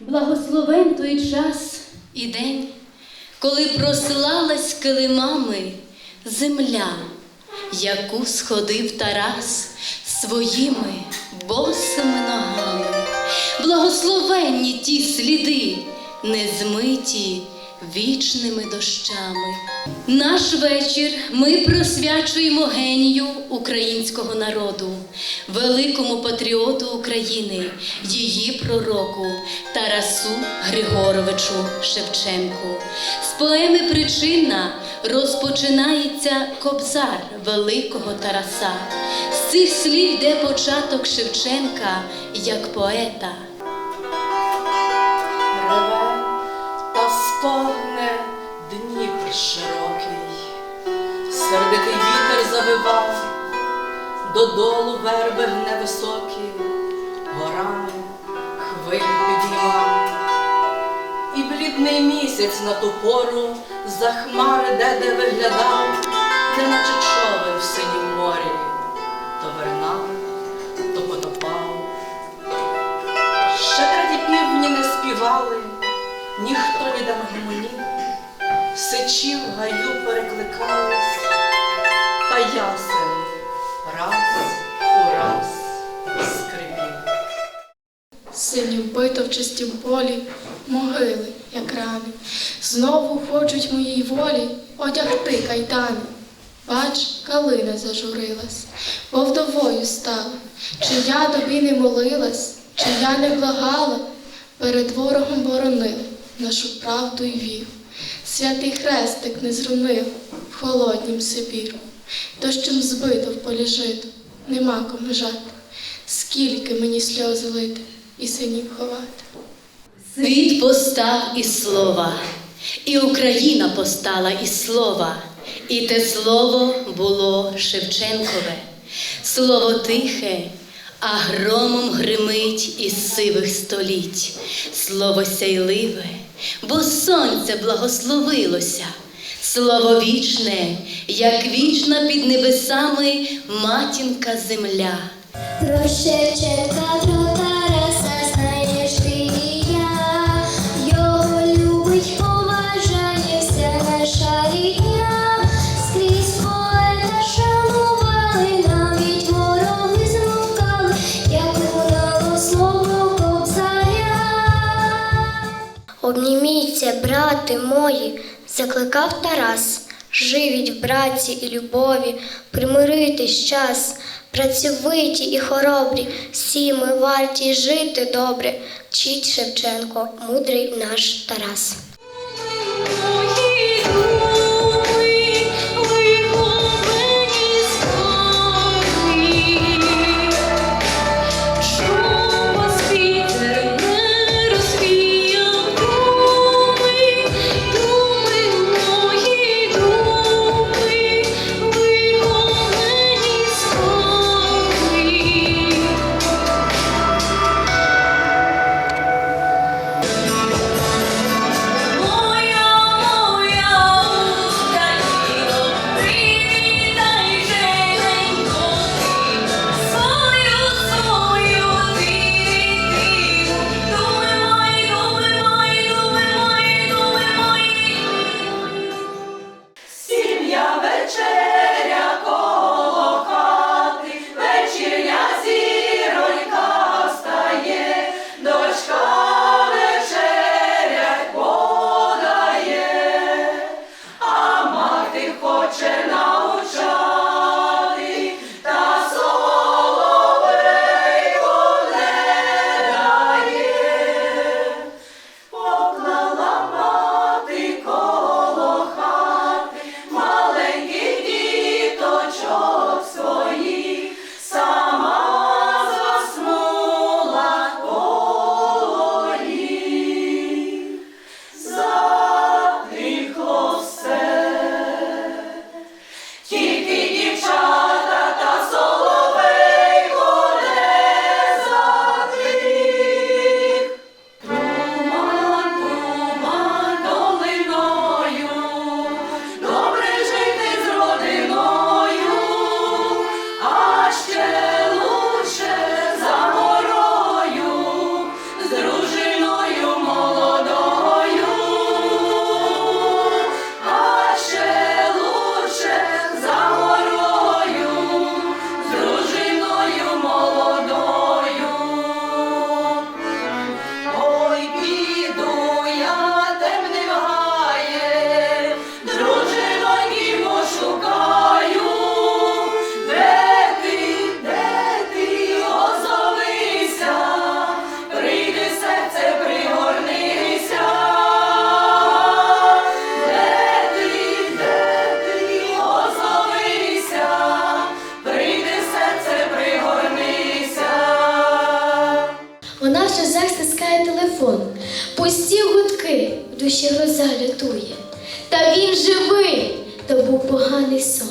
Благословен той час і день, коли прослалась килимами земля, яку сходив Тарас своїми босими ногами. Благословенні ті сліди, незмиті вічними дощами. Наш вечір ми присвячуємо генію українського народу, великому патріоту України, її пророку Тарасу Григоровичу Шевченку. З поеми Причина розпочинається кобзар великого Тараса. З цих слів йде початок Шевченка як поета. Широкий, сердитий вітер завивав, додолу верби гне високі, горами хвиль підіймав. І блідний місяць на ту пору за хмари де-де виглядав, неначе човен в синім морі, то вернав, то потопав. Ще треті півні не співали, ніхто ніде гумані, сичі в гаю перекликались, та ясен раз у раз скрипів. Сині вбито в чистім полі, могили, як рани. Знову хочуть моїй волі одягти кайдани. Бач, калина зажурилась, бо вдовою стала. Чи я тобі не молилась, чи я не благала, перед ворогом боронила нашу правду й віру. Святий хрестик не зрунив холоднім Сибіру. Дощем збито в полі жито, нема кому жати. Скільки мені сльози лити і синів ховати. Світ постав із слова, і Україна постала із слова, і те слово було Шевченкове. Слово тихе, а громом гримить із сивих століть. Слово сяйливе, бо сонце благословилося. Слово вічне, як вічна під небесами матінка земля. Про Шевченка, Брати мої, закликав Тарас. Живіть в браці і любові, примиритись час, працьовиті і хоробрі, всі ми варті жити добре, вчить Шевченко, мудрий наш Тарас. Серцях стискає телефон, пусті гудки, в душі гроза лютує. Та він живий, то був поганий сон.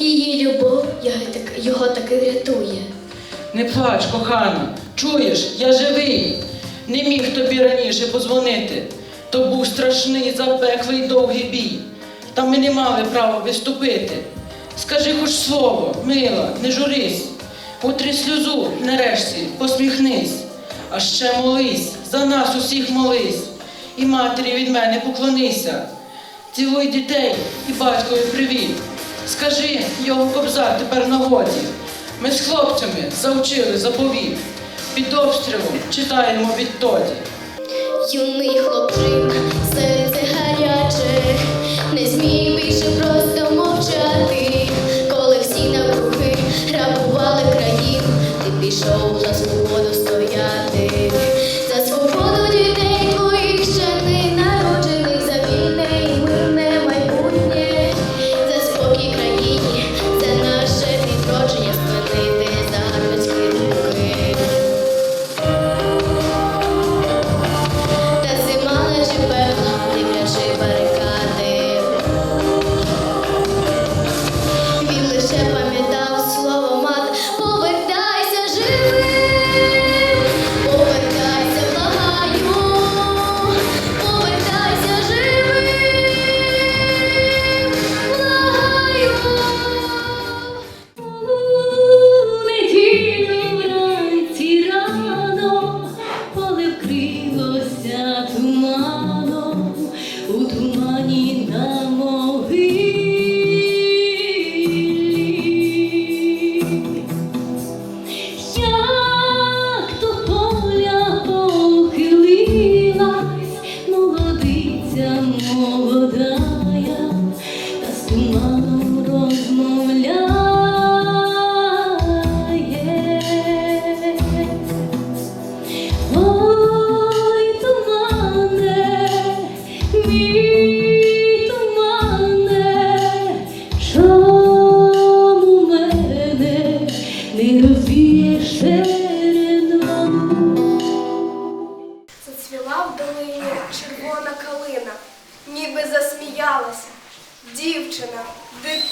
Її любов його, так- його таки врятує. Не плач, кохана, чуєш, я живий. Не міг тобі раніше позвонити. То був страшний, запеклий довгий бій. Та ми не мали права виступити. Скажи хоч слово, мила, не журись. Утри сльозу, нарешті, посміхнись. А ще молись, за нас усіх молись. І матері від мене поклонися. Цілуй дітей і батькові привіт. Скажи, його кобзар тепер на воді. Ми з хлопцями завчили заповіт. Під обстрілом читаємо відтоді. Юний хлопчик, серце гаряче, не зміг більше просто мовчати. Коли всі навкруги грабували країну, ти пішов за свободу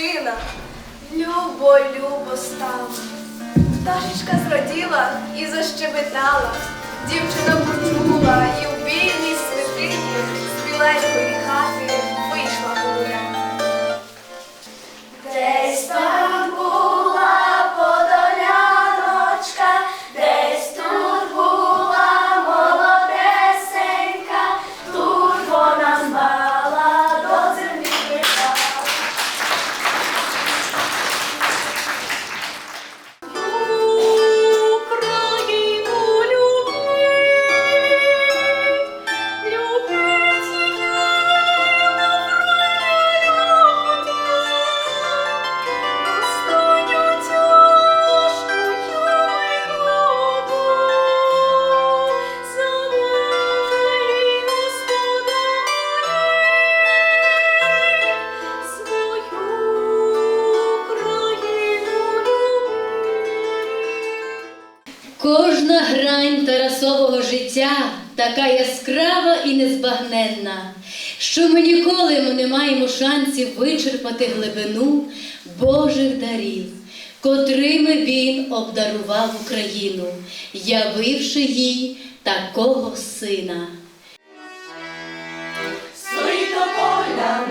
дитина, любо, любо стала. Пташечка зраділа і защебетала. Дівчина почула і в вільній святині з Грань Тарасового життя така яскрава і незбагненна, що ми ніколи не маємо шансів вичерпати глибину Божих дарів, котрими він обдарував Україну, явивши їй такого сина. Стоїть поля,